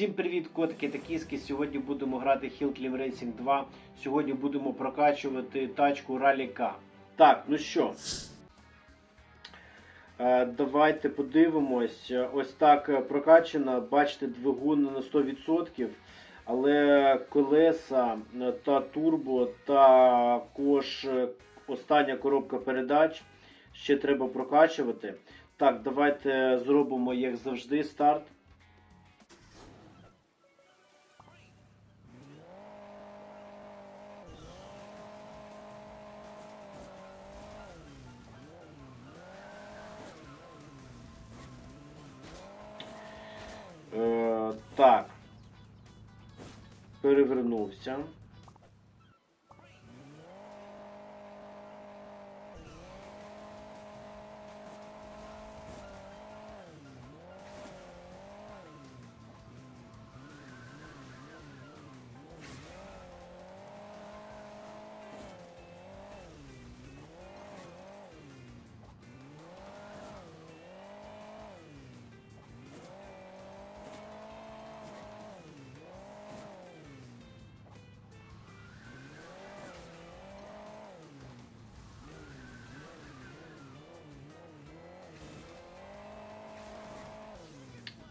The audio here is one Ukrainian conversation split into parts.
Всім привіт, котики та кіски. Сьогодні будемо грати Hill Climb Racing 2. Сьогодні будемо прокачувати тачку Rally K. Так, ну що. Е, Давайте подивимось. Ось так прокачана. Бачите, двигун на 100%. Але колеса та турбо, також остання коробка передач ще треба прокачувати. Так, давайте зробимо, як завжди, старт. Так. Перевернувся.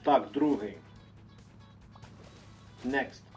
Так, другий. Next.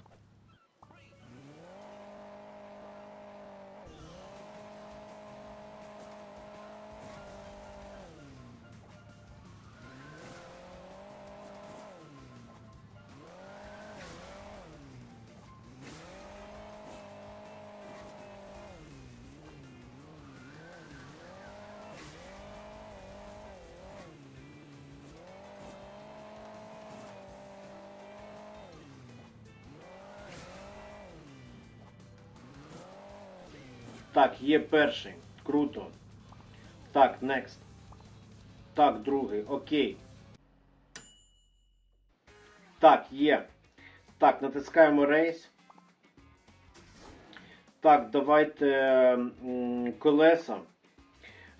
Так, є перший. Круто. Так, next. Так, другий. Окей. Так, є. Так, натискаємо рейс. Так, давайте колеса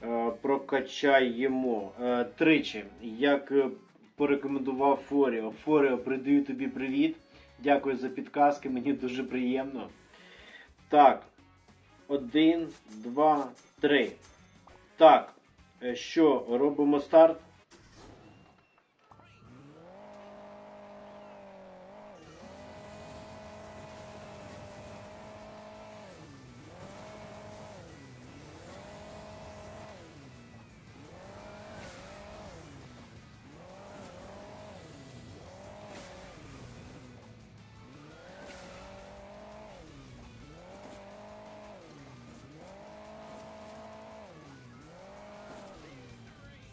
е, прокачаємо е, тричі. Як е, порекомендував Форіо. Форіо, передаю тобі привіт. Дякую за підказки, мені дуже приємно. Так. Один, два, три. Так. е, Що, робимо старт?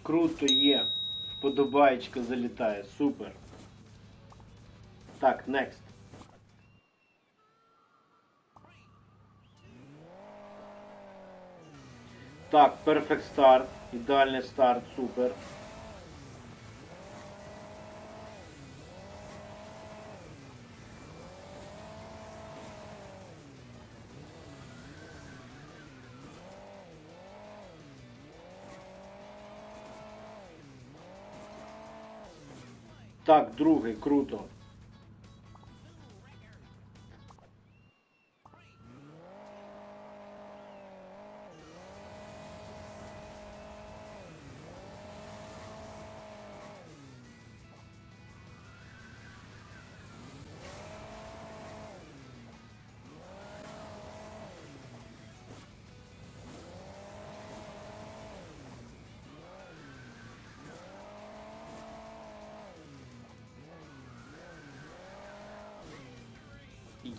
Круто є. Вподобаєчка залітає. Супер. Так, next. Так, perfect старт. Ідеальний старт, супер. Так, другий, круто.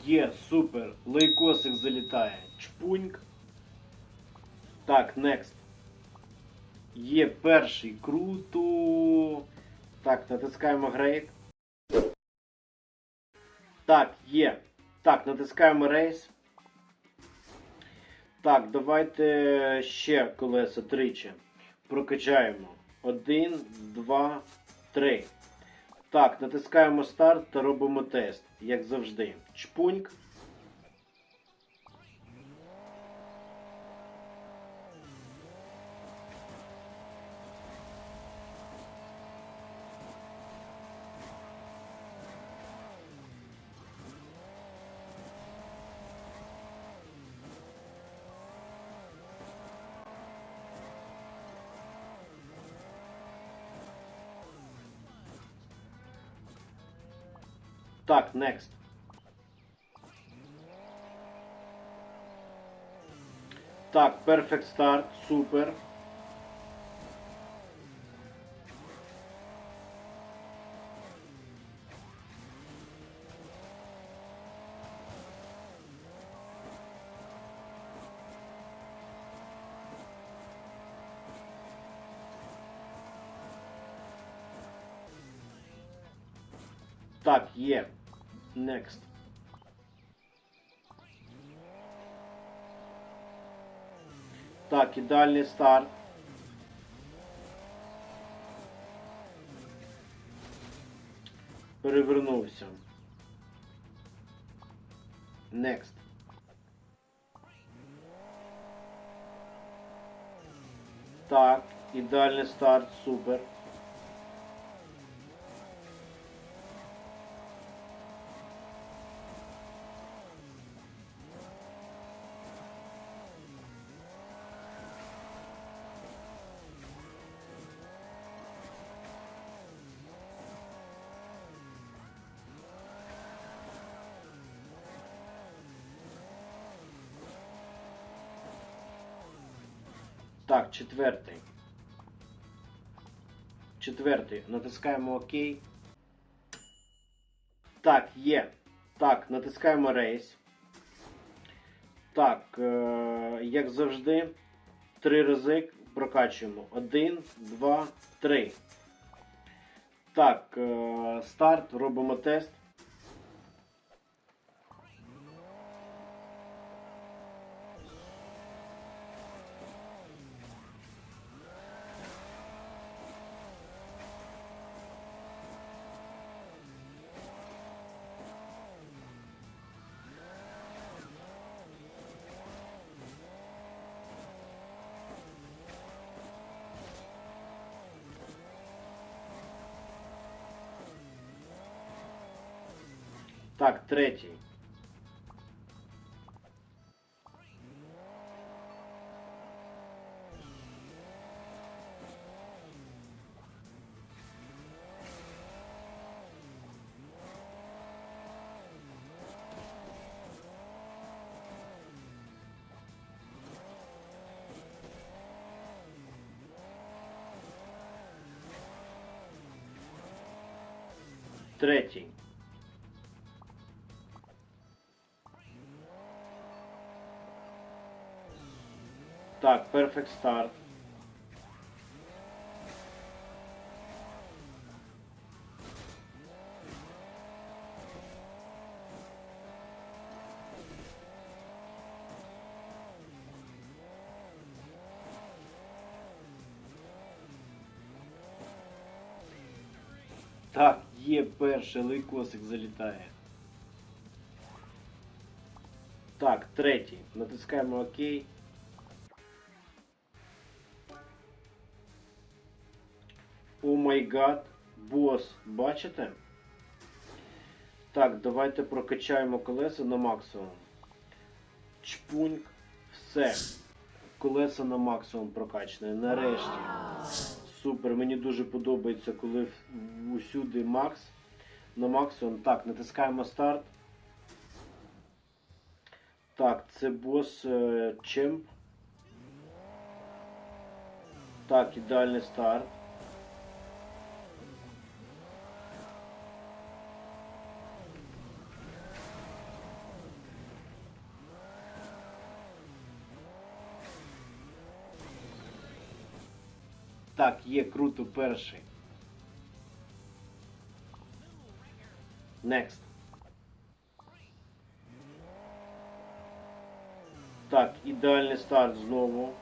Є, супер. Лейкосик залітає. Чпуньк. Так, next. Є перший. Круто. Так, натискаємо грейд. Так, є. Так, натискаємо рейс. Так, давайте ще колеса тричі. Прокачаємо. Один, два, три. Так, натискаємо старт та робимо тест, як завжди. Чпуньк. Так, next. Так, perfect start, супер. Так, є. Next. Так, ідеальний старт. Перевернувся. Next. Так, ідеальний старт, супер. Так, четвертий. Четвертий. Натискаємо ОК. Так, є. Так, натискаємо рейс. Так, е- як завжди, три рази прокачуємо. Один, два, три. Так, е- старт, робимо тест. Так, третій. Третій. Так, Perfect Start. Так, є перший лейкосик залітає. Так, третій. Натискаємо ОК. О май гад, бос, бачите? Так, давайте прокачаємо колеса на максимум. Чпуньк, все. Колеса на максимум прокачане. Нарешті. Супер, мені дуже подобається, коли усюди макс. На максимум. Так, натискаємо старт. Так, це бос е, Чемп. Так, ідеальний старт. Так, є круто перший. Next. Так, ідеальний старт знову.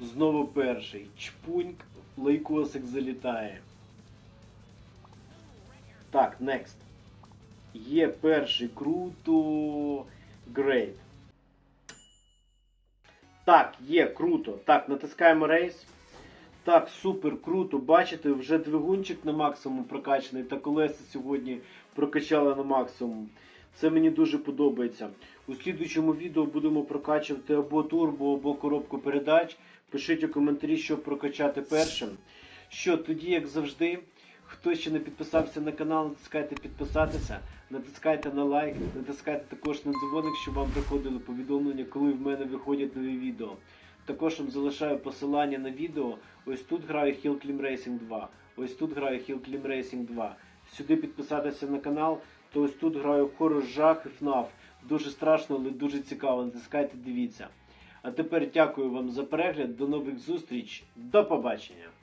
Знову перший. Чпуньк, лейкосик залітає. Next. Є перший круто. Great. Так, є круто. Так, натискаємо рейс. Так, супер, круто. Бачите, вже двигунчик на максимум прокачаний та колеса сьогодні прокачали на максимум. Це мені дуже подобається. У слідуючому відео будемо прокачувати або турбо, або коробку передач. Пишіть у коментарі, що прокачати першим. Що тоді, як завжди, хто ще не підписався на канал, натискайте підписатися, натискайте на лайк, натискайте також на дзвоник, щоб вам приходили повідомлення, коли в мене виходять нові відео. Також вам залишаю посилання на відео. Ось тут граю Hill Climb Racing 2. Ось тут граю Hill Climb Racing 2. Сюди підписатися на канал, то ось тут граю хорор жах і FNAF. Дуже страшно, але дуже цікаво. Натискайте, дивіться. А тепер дякую вам за перегляд. До нових зустріч. До побачення!